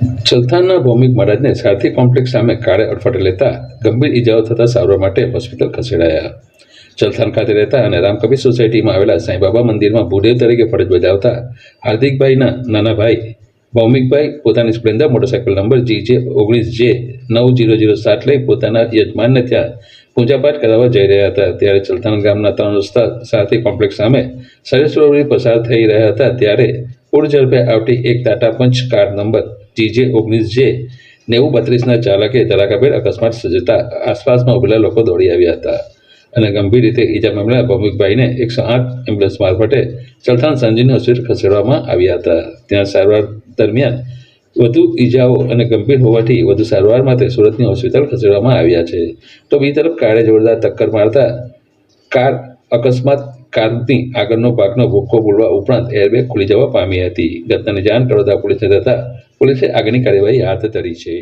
ચલથાણના ભૌમિક મહારાજને સારથી કોમ્પ્લેક્સ સામે કાળે અડફટે લેતા ગંભીર ઇજાઓ થતાં સારવાર માટે હોસ્પિટલ ખસેડાયા. ચલથાણ ખાતે રહેતા અને રામકબીર સોસાયટીમાં આવેલા સાંઈબાબા મંદિરમાં ભૂદેવ તરીકે ફરજ બજાવતા હાર્દિકભાઈના નાના ભાઈ ભૌમિકભાઈ પોતાની સ્પ્લેન્ડર મોટરસાઇકલ નંબર જી જે ઓગણીસ જે નવ જીરો જીરો સાત લઈ પોતાના યજમાનને ત્યાં પૂજાપાઠ કરાવવા જઈ રહ્યા હતા. ત્યારે ચલથાણ ગામના ત્રણ રસ્તા સારથી કોમ્પ્લેક્સ સામે સરેશ્વરી પસાર થઈ રહ્યા હતા. ત્યારે પૂર ઝડપે આવતી એક Tata Punch car number GJ ઓગણીસ જે નેવું બત્રીસના ચાલકે ધડાકાભેર અકસ્માત સર્જતા આસપાસમાં ઉભેલા લોકો દોડી આવ્યા હતા અને ગંભીર રીતે ઈજા મામલા ભૌમિકભાઈને એકસો આઠ એમ્બ્યુલન્સ મારફતે ચલથાણ સંજીવની હોસ્પિટલ ખસેડવામાં આવ્યા હતા. ત્યાં સારવાર દરમિયાન વધુ ઈજાઓ અને ગંભીર હોવાથી વધુ સારવાર માટે સુરતની હોસ્પિટલ ખસેડવામાં આવ્યા છે. તો બીજી તરફ કારે જોરદાર ટક્કર મારતા કાર અકસ્માત કારની આગળનો ભાગનો ભૂખો બોલવા ઉપરાંત એરબેગ ખુલી જવા પામી હતી. ઘટનાની જાણ કરોડા પોલીસને થતાં પોલીસે આગળની કાર્યવાહી હાથ ધરી છે.